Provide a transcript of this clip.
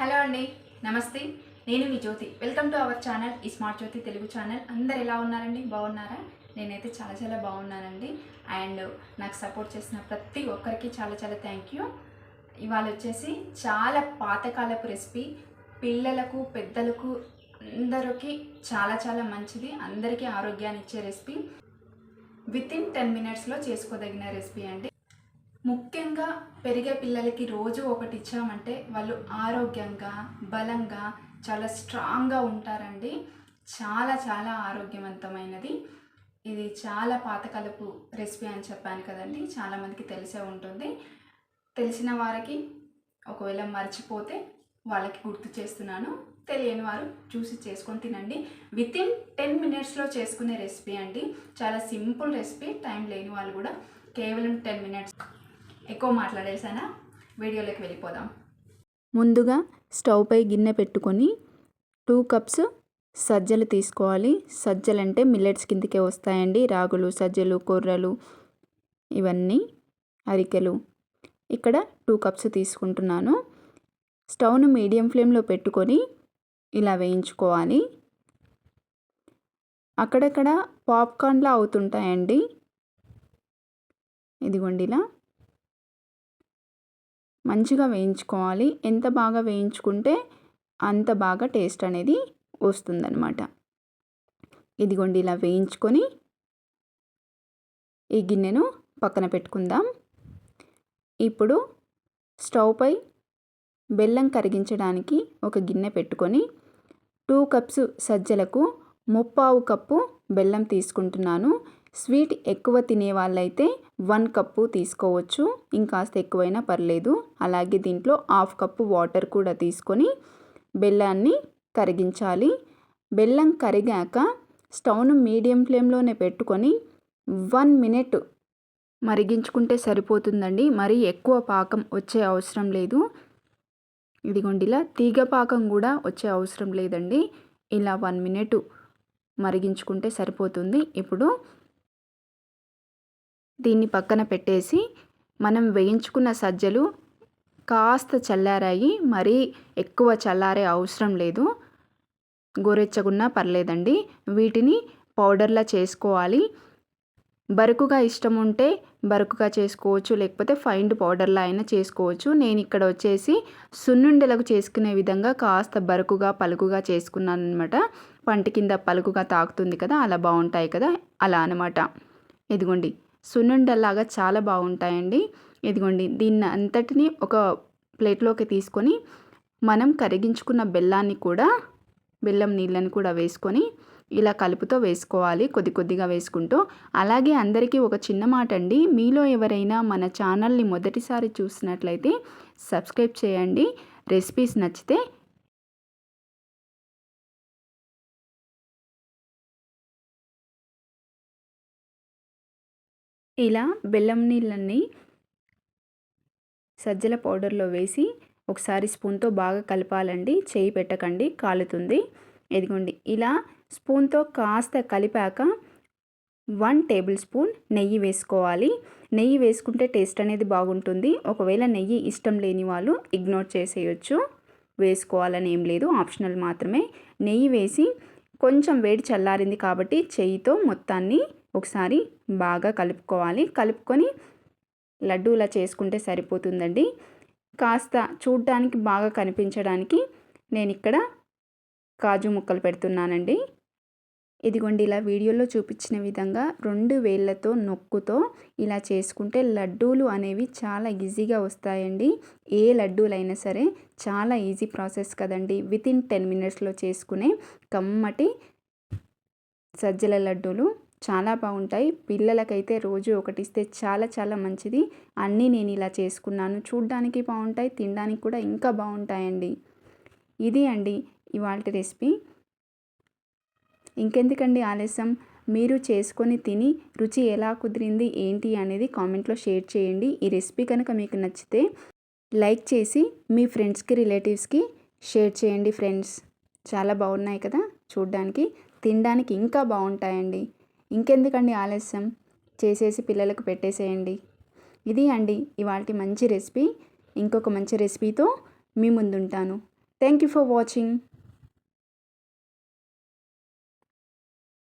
Hello అండి నమస్తే. నేను మీ Jyothi. Welcome to our channel ఈ స్మార్ట్ జ్యోతి తెలుగు ఛానల్. అందరు ఎలా ఉన్నారండి? బాగున్నారా? నేనైతే చాలా చాలా బాగున్నానండి. అండ్ నాకు సపోర్ట్ చేసిన ప్రతి ఒక్కరికి చాలా చాలా థ్యాంక్ యూ. ఇవాళ వచ్చేసి చాలా పాతకాలపు రెసిపీ. పిల్లలకు పెద్దలకు అందరికీ చాలా చాలా మంచిది. అందరికీ ఆరోగ్యాన్ని ఇచ్చే రెసిపీ. విత్ ఇన్ టెన్ మినిట్స్లో చేసుకోదగిన రెసిపీ అండి. ముఖ్యంగా పెరిగే పిల్లలకి రోజు ఒకటి ఇచ్చామంటే వాళ్ళు ఆరోగ్యంగా బలంగా చాలా స్ట్రాంగ్గా ఉంటారండి. చాలా చాలా ఆరోగ్యవంతమైనది. ఇది చాలా పాతకాలపు రెసిపీ అని చెప్పాను కదండి. చాలామందికి తెలిసే ఉంటుంది. తెలిసిన వారికి ఒకవేళ మర్చిపోతే వాళ్ళకి గుర్తు చేస్తున్నాను. తెలియని వారు చూసి చేసుకొని తినండి. విత్ ఇన్ టెన్ మినిట్స్లో చేసుకునే రెసిపీ అండి. చాలా సింపుల్ రెసిపీ టైం లేని వాళ్ళు కూడా కేవలం టెన్ మినిట్స్ ఎక్కువ మాట్లాడేసానా వీడియోలోకి వెళ్ళిపోదాం. ముందుగా స్టవ్ పై గిన్నె పెట్టుకొని టూ కప్స్ సజ్జలు తీసుకోవాలి. సజ్జలు అంటే మిల్లెట్స్ కిందకే వస్తాయండి. రాగులు సజ్జలు కొర్రలు ఇవన్నీ అరికెలు. ఇక్కడ టూ కప్స్ తీసుకుంటున్నాను. స్టవ్ను మీడియం ఫ్లేమ్లో పెట్టుకొని ఇలా వేయించుకోవాలి. అక్కడక్కడ పాప్కార్న్లా అవుతుంటాయండి. ఇదిగోండి ఇలా. మంచిగా వేయించుకోవాలి. ఎంత బాగా వేయించుకుంటే అంత బాగా టేస్ట్ అనేది వస్తుందన్నమాట. ఇదిగోండి ఇలా వేయించుకొని ఈ గిన్నెను పక్కన పెట్టుకుందాం. ఇప్పుడు స్టవ్పై బెల్లం కరిగించడానికి ఒక గిన్నె పెట్టుకొని టూ కప్స్ సజ్జలకు ముప్పావు కప్పు బెల్లం తీసుకుంటున్నాను. స్వీట్ ఎక్కువ తినే వాళ్ళైతే వన్ కప్పు తీసుకోవచ్చు. ఇంకాస్త ఎక్కువైనా పర్లేదు. అలాగే దీంట్లో హాఫ్ కప్పు వాటర్ కూడా తీసుకొని బెల్లాన్ని కరిగించాలి. బెల్లం కరిగాక స్టవ్ను మీడియం ఫ్లేమ్లోనే పెట్టుకొని వన్ మినిట్ మరిగించుకుంటే సరిపోతుందండి. మరీ ఎక్కువ పాకం వచ్చే అవసరం లేదు. ఇదిగోండి ఇలా తీగ పాకం కూడా వచ్చే అవసరం లేదండి. ఇలా వన్ మినిట్ మరిగించుకుంటే సరిపోతుంది. ఇప్పుడు దీన్ని పక్కన పెట్టేసి మనం వేయించుకున్న సజ్జలు కాస్త చల్లారాయి మరీ ఎక్కువ చల్లారే అవసరం లేదు. గోరెచ్చగున్నా పర్లేదండి. వీటిని పౌడర్లా చేసుకోవాలి. బరుకుగా ఇష్టం ఉంటే బరుకుగా చేసుకోవచ్చు లేకపోతే ఫైండ్ పౌడర్లా అయినా చేసుకోవచ్చు. నేను ఇక్కడ వచ్చేసి సున్నుండలకు చేసుకునే విధంగా కాస్త బరుకుగా పలుకుగా చేసుకున్నాను అనమాట పంట కింద పలుకుగా తాకుతుంది కదా అలా బాగుంటాయి కదా అలా అనమాట ఇదిగోండి. సున్నుండలాగా చాలా బాగుంటాయండి. ఇదిగోండి దీన్ని అంతటిని ఒక ప్లేట్లోకి తీసుకొని మనం కరిగించుకున్న బెల్లాన్ని కూడా బెల్లం నీళ్ళని కూడా వేసుకొని ఇలా కలుపుతో వేసుకోవాలి కొద్ది కొద్దిగా వేసుకుంటూ. అలాగే అందరికీ ఒక చిన్న మాట అండి మీలో ఎవరైనా మన ఛానల్ని మొదటిసారి చూసినట్లయితే సబ్స్క్రైబ్ చేయండి. రెసిపీస్ నచ్చితే ఇలా బెల్లం నీళ్ళని సజ్జల పౌడర్లో వేసి ఒకసారి స్పూన్తో బాగా కలపాలండి. చేయి పెట్టకండి కాలుతుంది. ఎదిగోండి ఇలా స్పూన్తో కాస్త కలిపాక వన్ టేబుల్ స్పూన్ నెయ్యి వేసుకోవాలి. నెయ్యి వేసుకుంటే టేస్ట్ అనేది బాగుంటుంది. ఒకవేళ నెయ్యి ఇష్టం లేని వాళ్ళు ఇగ్నోర్ చేసేయచ్చు. వేసుకోవాలని ఏం లేదు ఆప్షనల్ మాత్రమే. నెయ్యి వేసి కొంచెం వేడి చల్లారింది కాబట్టి చెయ్యితో మొత్తాన్ని ఒకసారి బాగా కలుపుకోవాలి. కలుపుకొని లడ్డూలా చేసుకుంటే సరిపోతుందండి. కాస్త చూడడానికి బాగా కనిపించడానికి నేను ఇక్కడ కాజు ముక్కలు పెడుతున్నానండి. ఇదిగోండి ఇలా వీడియోలో చూపించిన విధంగా రెండు వేళ్ళతో నొక్కుతో ఇలా చేసుకుంటే లడ్డూలు అనేవి చాలా ఈజీగా వస్తాయండి. ఏ లడ్డూలైనా సరే చాలా ఈజీ ప్రాసెస్ కదండి. వితిన్ టెన్ మినిట్స్లో చేసుకునే కమ్మటి సజ్జల లడ్డూలు. చాలా బాగుంటాయి. పిల్లలకైతే రోజు ఒకటి ఇస్తే చాలా చాలా మంచిది. అన్నీ నేను ఇలా చేసుకున్నాను. చూడ్డానికి బాగుంటాయి తినడానికి కూడా ఇంకా బాగుంటాయండి. ఇది అండి ఇవాళ రెసిపీ. ఇంకెందుకండి ఆలస్యం? మీరు చేసుకొని తిని రుచి ఎలా కుదిరింది ఏంటి అనేది కామెంట్లో షేర్ చేయండి. ఈ రెసిపీ కనుక మీకు నచ్చితే లైక్ చేసి మీ ఫ్రెండ్స్కి రిలేటివ్స్కి షేర్ చేయండి ఫ్రెండ్స్. చాలా బాగున్నాయి కదా చూడ్డానికి. తినడానికి ఇంకా బాగుంటాయండి. ఇంకెందుకండి ఆలస్యం? చేసేసి పిల్లలకు పెట్టేసేయండి. ఇది అండి ఇవాళ మంచి రెసిపీ. ఇంకొక మంచి రెసిపీతో మీ ముందుంటాను. Thank you for watching.